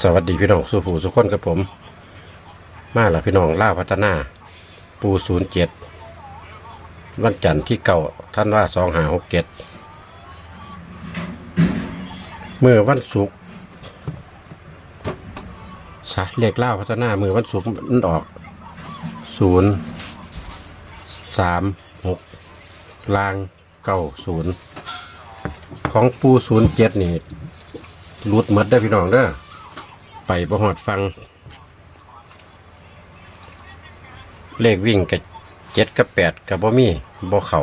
สวัสดีพี่น้องสุภูสุขคนกับผม มาแล้วพี่น้องล่าวพัฒนา ปูศูนย์เจ็ดวันจันทร์ที่เก่าท่านว่าสองหาหกเจ็ดเมื่อวันศุกร์สะเลขล่าวพัฒนาเมื่อวันศุกร์มันออกศูนย์สามหกลางเก้าศูนย์ของปูศูนย์เจ็ดนี่รุดหมดได้พี่น้องเด้อ ไปประหอดฟัง เลขวิ่งกับเจ็ดกับแปดกับบ่มีบ่เข่า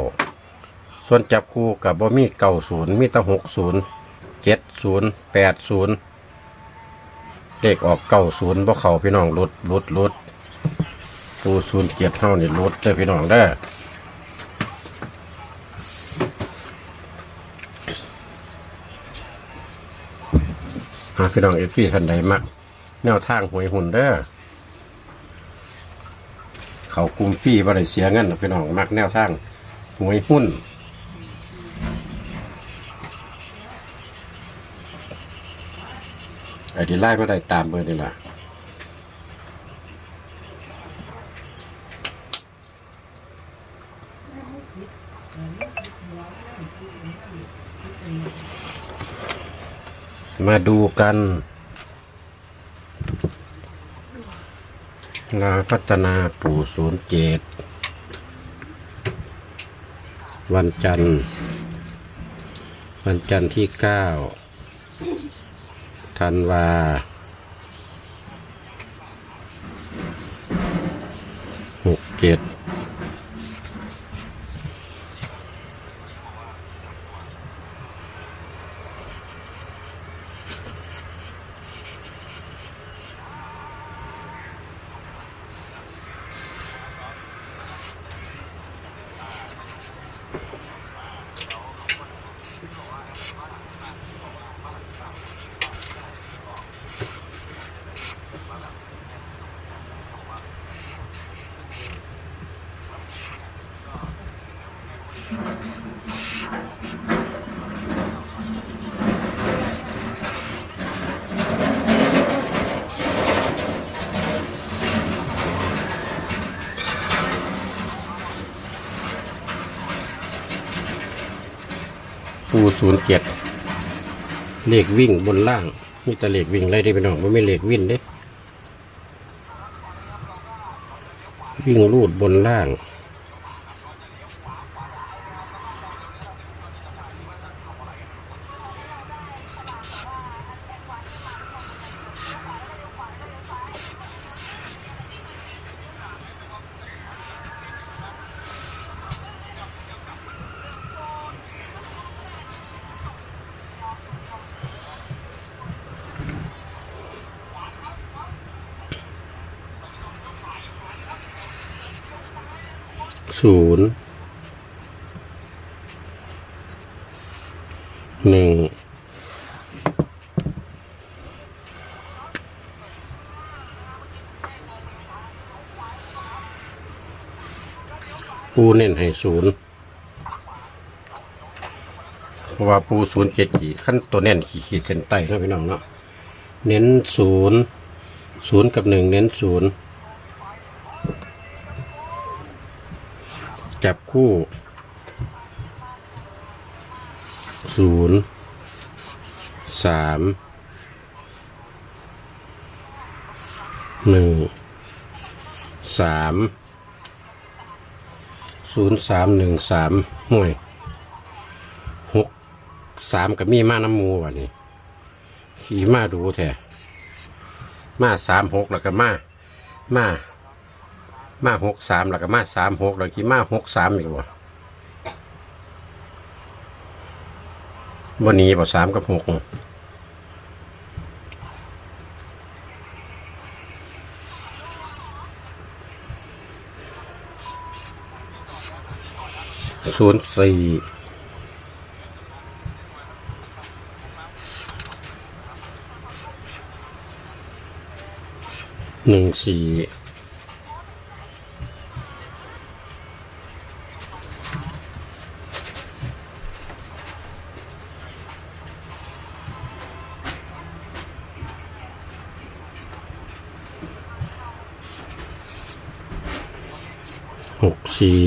ส่วนจับคู่กับบ่มีเก้าศูนย์มีตั้งหกศูนย์เจ็ดศูนย์แปดศูนย์เลขออกเก้าศูนย์บ่เข่าพี่น้องรุดรุดรุดปูศูนย์เจ็ดเท่านี่รุดเด้พี่น้องเด้อ หาพี่น้องเอฟซีท่านใดมักแนวทางหวยหุ่นเด้อเขากลุ่มฟรีบ่ไรเสียเงินพี่น้องมักแนวทางหวยหุ้นไอ้ที่ไล่ไม่ได้ตามเบอร์นี่แหละ มาดูกัน ลาพัฒนาปู่ศูนย์เจ็ดวันจันทร์ วันจันทร์ที่เก้าธันวาหกเจ็ด ปูศูนย์เจ็ดเลขวิ่งบนล่าง มีแต่เลขวิ่งไรได้ไปน้องมันไม่เลขวิ่งเด้วิ่งรูดบนล่าง ศูนย์หนึ่งปูเน้นให้ศูนย์เพราะว่าปูศูนย์เจ็ดขีดขั้นตัวเน้นขีดขีดเส้นใต้นะพี่น้องเนาะเน้นศูนย์ศูนย์กับหนึ่งเน้นศูนย์ จับคู่ศูนย์สามหนึ่งสามศูนย์สามหนึ่งสามห่วยหกสามกับมีมาน้ำมูวะนี่ขี่มาดูแท้มาสามหกแล้วก็มา มา มาหกสามแล้วก็มาสามหกแล้วกี่มาหกสามอีกวะวันนี้บ่สามกับหกศูนย์สี่หนึ่งสี่ หกสี่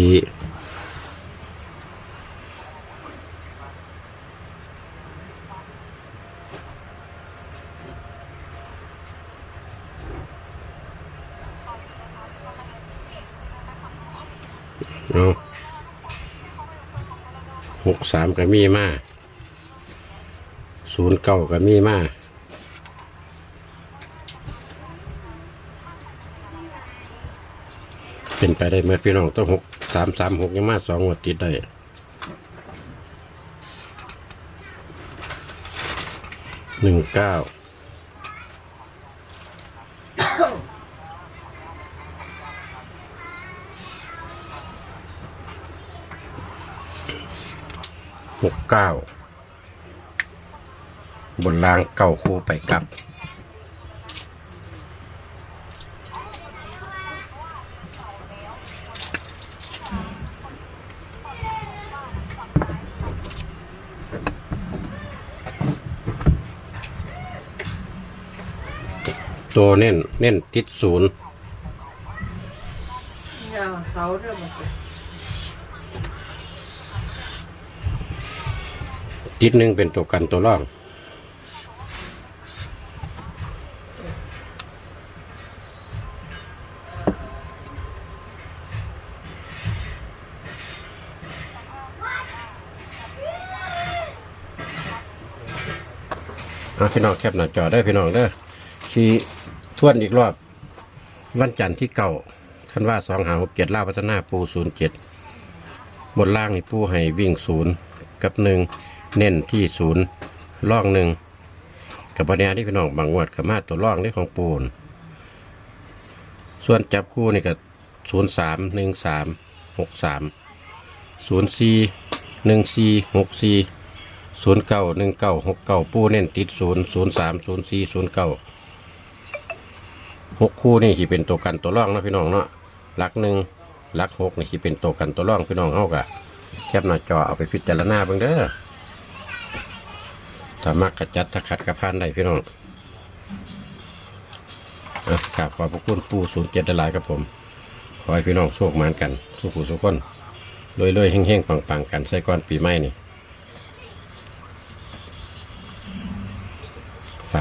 เอาหกสามก็มีมาศูนย์เก้าก็มีมา เป็นไปได้ไหมพี่น้องต้องหกสามสามหกยังมาสองงวติดได้หนึ่งเก้าหกเก้าบนรางเก้าคู่ไปกลับ ตัวเน้นเน้นติดศูนย์เนี่ยเขาเริ่มมาติดหนึ่งเป็นตัวกันตัวร่องเอาพี่น้องแคปหน้าจอได้อพี่น้องเด้อีทวนอีกรอบ วันจันทร์ที่เก่าท่านว่าสองหาหกเจ็ดล่าพัฒนาปูศูนย์เจ็ดบนล่างนี่ปูให้วิ่งศูนย์กับหนึ่งเน้นที่ศูนย์ล่องหนึ่งกับปัญญาที่พี่น้องบางงวดกับมาตัวล่องนี่ของปูนส่วนจับคู่นี่ก็ศูนย์สามหนึ่งสามหกสามศูนย์สี่หนึ่งสี่หกสี่ศูนย์เก้าหนึ่งเก้าหกเก้าปูเน้นติดศูนย์ศูนย์สามศูนย์สี่ศูนย์เก้า หกคู่นี่ที่เป็นตัวกันตัวร่องเนาะพี่น้องเนาะหลักหนึ่งหลักหกนี่ที่เป็นตัวกันตัวร่องพี่น้องเฮากะแคบหน้าจอเอาไปพิจารณาเบิ่งเด้อถ้ามักกระจัดถ้าขัดกระพานได้พี่น้องอะกราบขอบพระคุณปู่ศูนย์เจ็ดหลายครับผม ขอให้พี่น้องโชคหมานกัน สู้ผู้สู้คนรวยๆเฮงๆปังๆกันใส่ก้อนปีใหม่นี่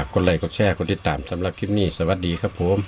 ฝากกดไลค์กดแชร์กดติดตามสำหรับคลิปนี้ สวัสดีครับผม